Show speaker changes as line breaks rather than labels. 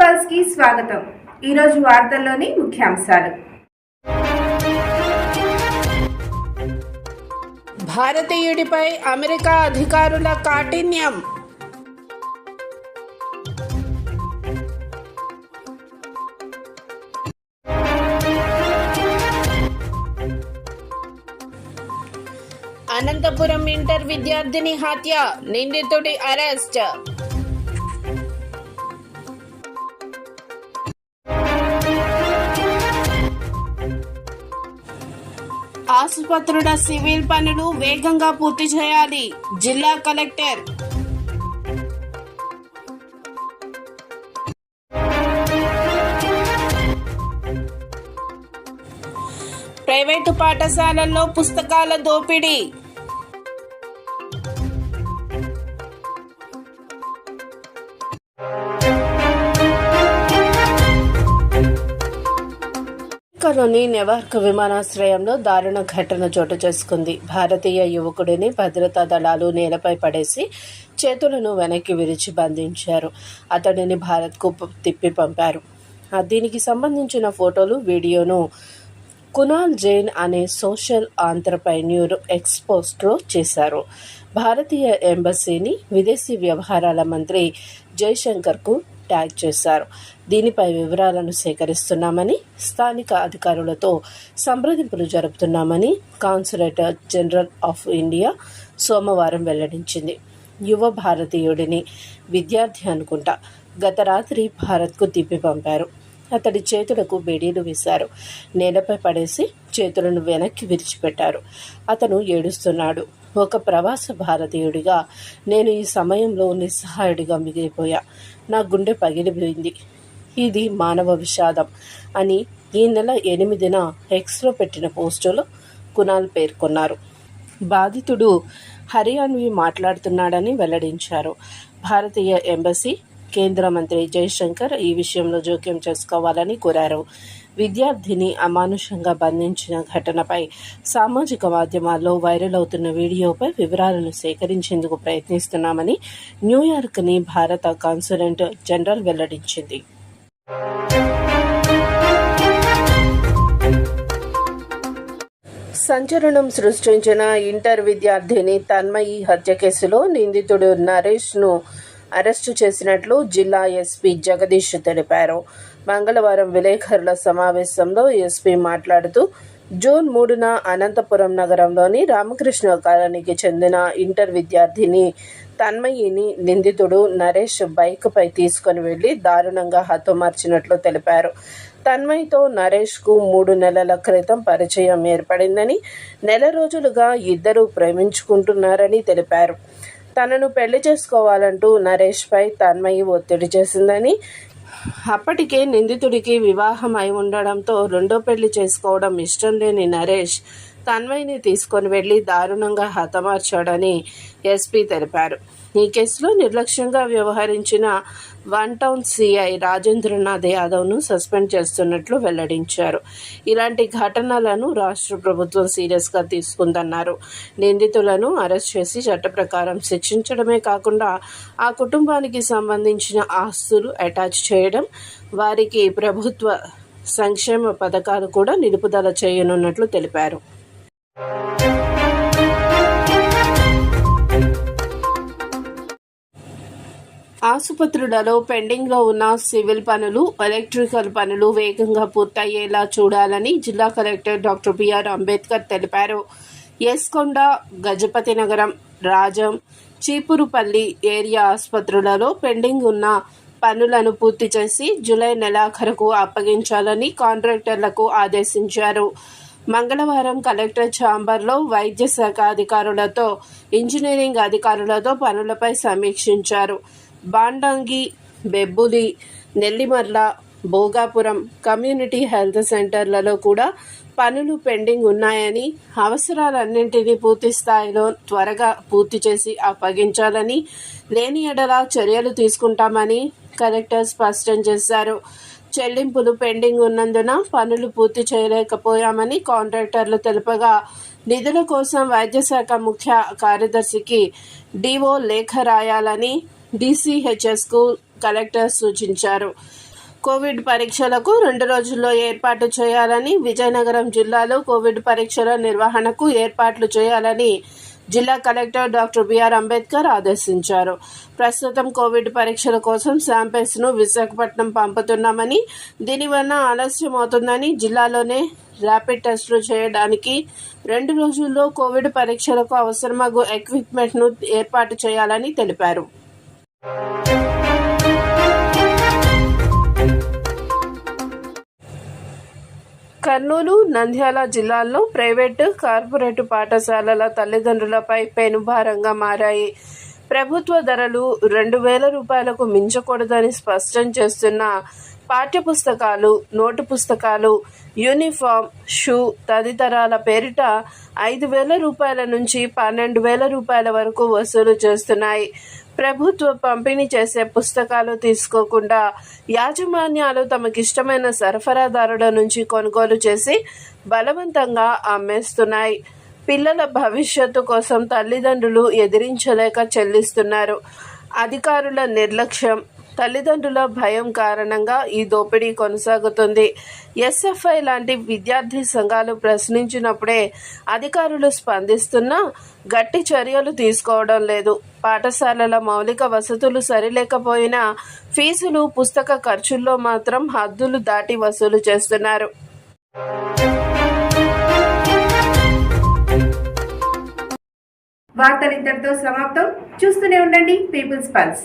పల్స్కి స్వాగతం. ఈరోజు వార్తల్లోని ముఖ్యాంశాలు.
భారతీయుడిపై అమెరికా అధికారుల కాఠిన్యం. అనంతపురం ఇంటర్ విద్యార్థిని హత్య నిందితుడి అరెస్ట్. ఆసుపత్రుల సివిల్ పనులు వేగంగా పూర్తి చేయాలి జిల్లా కలెక్టర్. ప్రైవేటు పాఠశాలల్లో పుస్తకాల దోపిడీ. అమెరికాలోని నెవార్క్ విమానాశ్రయంలో దారుణ ఘటన చోటు చేసుకుంది. భారతీయ యువకుడిని భద్రతా దళాలు నేలపై పడేసి చేతులను వెనక్కి విరిచి బంధించారు. అతడిని భారత్కు తిప్పి పంపారు. దీనికి సంబంధించిన ఫోటోలు వీడియోను కునాల్ జైన్ అనే సోషల్ ఆంటర్ప్రైన్యూర్ ఎక్స్పోస్ట్లో చేశారు. భారతీయ ఎంబసీని విదేశీ వ్యవహారాల మంత్రి జైశంకర్కు ట్యాగ్ చేశారు. దీనిపై వివరాలను సేకరిస్తున్నామని స్థానిక అధికారులతో సంప్రదింపులు జరుపుతున్నామని కాన్సులేట్ జనరల్ ఆఫ్ ఇండియా సోమవారం వెల్లడించింది. యువ భారతీయుడిని విద్యార్థి అనుకుంటా గత రాత్రి భారత్కు తిప్పి పంపారు. అతడి చేతులకు బేడీలు వేశారు. నేలపై పడేసి చేతులను వెనక్కి విరిచిపెట్టారు. అతను ఏడుస్తున్నాడు. ఒక ప్రవాస భారతీయుడిగా నేను ఈ సమయంలో నిస్సహాయుడిగా మిగిలిపోయా. నా గుండె పగిలిపోయింది. ఇది మానవ విషాదం అని ఈ నెల ఎనిమిదిన ఎక్స్లో పెట్టిన పోస్టులో కునాల్ పేర్కొన్నారు. బాధితుడు హరియాన్వి మాట్లాడుతున్నాడని వెల్లడించారు. భారతీయ ఎంబసీ కేంద్ర మంత్రి జైశంకర్ ఈ విషయంలో జోక్యం చేసుకోవాలని కోరారు. విద్యార్థిని అమానుషంగా బంధించిన ఘటనపై సామాజిక మాధ్యమాల్లో వైరల్ అవుతున్న వీడియోపై వివరాలను సేకరించేందుకు ప్రయత్నిస్తున్నామని న్యూయార్క్ని భారత కాన్సులెంట్ జనరల్ వెల్లడించింది. సంచలనం సృష్టించిన ఇంటర్ విద్యార్థిని తన్మయి హత్య కేసులో నిందితుడు నరేష్ను అరెస్టు చేసినట్లు జిల్లా ఎస్పీ జగదీష్ తెలిపారు. మంగళవారం విలేకరుల సమావేశంలో ఎస్పీ మాట్లాడుతూ జూన్ మూడున అనంతపురం నగరంలోని రామకృష్ణ కాలనీకి చెందిన ఇంటర్ విద్యార్థిని తన్మయిని నిందితుడు నరేష్ బైక్పై తీసుకొని వెళ్ళి దారుణంగా హతమార్చినట్లు తెలిపారు. తన్మయ్తో నరేష్కు మూడు నెలల క్రితం పరిచయం ఏర్పడిందని నెల రోజులుగా ఇద్దరూ ప్రేమించుకుంటున్నారని తెలిపారు. తనను పెళ్ళి చేసుకోవాలంటూ నరేష్పై తన్మయి ఒత్తిడి చేసిందని అప్పటికే నిందితుడికి వివాహం అయి ఉండడంతో రెండో పెళ్ళి చేసుకోవడం ఇష్టం లేని నరేష్ తన్మయిని తీసుకొని వెళ్ళి దారుణంగా హతమార్చాడని ఎస్పీ తెలిపారు. ఈ కేసులో నిర్లక్ష్యంగా వ్యవహరించిన వన్ టౌన్ సిఐ రాజేంద్రనాథ్ యాదవ్ను సస్పెండ్ చేస్తున్నట్లు వెల్లడించారు. ఇలాంటి ఘటనలను రాష్ట్ర ప్రభుత్వం సీరియస్గా తీసుకుందన్నారు. నిందితులను అరెస్ట్ చేసి చట్ట ప్రకారం శిక్షించడమే కాకుండా ఆ కుటుంబానికి సంబంధించిన ఆస్తులు అటాచ్ చేయడం వారికి ప్రభుత్వ సంక్షేమ పథకాలు కూడా నిలుపుదల చేయనున్నట్లు తెలిపారు. ఆసుపత్రులలో పెండింగ్లో ఉన్న సివిల్ పనులు ఎలక్ట్రికల్ పనులు వేగంగా పూర్తయ్యేలా చూడాలని జిల్లా కలెక్టర్ డాక్టర్ బిఆర్ అంబేద్కర్ తెలిపారు. ఎస్కొండ గజపతి నగరం రాజం చీపురుపల్లి ఏరియా ఆసుపత్రులలో పెండింగ్ ఉన్న పనులను పూర్తి చేసి జూలై నెలాఖరుకు అప్పగించాలని కాంట్రాక్టర్లకు ఆదేశించారు. మంగళవారం కలెక్టర్ ఛాంబర్లో వైద్య శాఖ అధికారులతో ఇంజనీరింగ్ అధికారులతో పనులపై సమీక్షించారు. బాండంగి బెబ్బులి నెల్లిమర్ల భోగాపురం కమ్యూనిటీ హెల్త్ సెంటర్లలో కూడా పనులు పెండింగ్ ఉన్నాయని అవసరాలన్నింటినీ పూర్తి స్థాయిలో త్వరగా పూర్తి చేసి అప్పగించాలని లేని ఎడల చర్యలు తీసుకుంటామని కలెక్టర్ స్పష్టం చేశారు. చెల్లింపులు పెండింగ్ ఉన్నందున పనులు పూర్తి చేయలేకపోయామని కాంట్రాక్టర్లు తెలుపగా నిధుల కోసం వైద్యశాఖ ముఖ్య కార్యదర్శికి డిఓ లేఖ రాయాలని డిసిహెచ్ఎస్కు కలెక్టర్ సూచించారు. కోవిడ్ పరీక్షలకు రెండు రోజుల్లో ఏర్పాటు చేయాలని విజయనగరం జిల్లాలో కోవిడ్ పరీక్షల నిర్వహణకు ఏర్పాట్లు చేయాలని జిల్లా కలెక్టర్ డాక్టర్ బిఆర్ అంబేద్కర్ ఆదేశించారు. ప్రస్తుతం కోవిడ్ పరీక్షల కోసం శాంపిల్స్ను విశాఖపట్నం పంపుతున్నామని దీనివల్ల ఆలస్యం అవుతుందని జిల్లాలోనే ర్యాపిడ్ టెస్టులు చేయడానికి రెండు రోజుల్లో కోవిడ్ పరీక్షలకు అవసరమగు ఎక్విప్మెంట్ను ఏర్పాటు చేయాలని తెలిపారు. కర్నూలు నంద్యాల జిల్లాల్లో ప్రైవేటు కార్పొరేటు పాఠశాలల తల్లిదండ్రులపై పెనుభారంగా మారాయి. ప్రభుత్వ ధరలు రెండు వేల రూపాయలకు మించకూడదని స్పష్టం చేస్తున్న పాఠ్యపుస్తకాలు నోటు పుస్తకాలు యూనిఫామ్ షూ తదితరాల పేరిట ఐదు వేల రూపాయల నుంచి పన్నెండు వేల రూపాయల వరకు వసూలు చేస్తున్నాయి. ప్రభుత్వ పంపిణీ చేసే పుస్తకాలు తీసుకోకుండా యాజమాన్యాలు తమకిష్టమైన సరఫరాదారుల నుంచి కొనుగోలు చేసి బలవంతంగా అమ్మేస్తున్నాయి. పిల్లల భవిష్యత్తు కోసం తల్లిదండ్రులు ఎదిరించలేక చెల్లిస్తున్నారు. అధికారుల నిర్లక్ష్యం తల్లిదండ్రుల భయం కారణంగా ఈ దోపిడీ కొనసాగుతుంది. ఎస్ఎఫ్ఐ లాంటి విద్యార్థి సంఘాలు ప్రశ్నించినప్పుడే అధికారులు స్పందిస్తున్నా గట్టి చర్యలు తీసుకోవడం లేదు. పాఠశాలల మౌలిక వసతులు సరిలేకపోయినా ఫీజులు పుస్తక ఖర్చుల్లో మాత్రం హద్దులు దాటి వసూలు చేస్తున్నారు.
వార్తలు ఇంతటితో సమాప్తం. చూస్తూనే ఉండండి పీపుల్స్ పల్స్.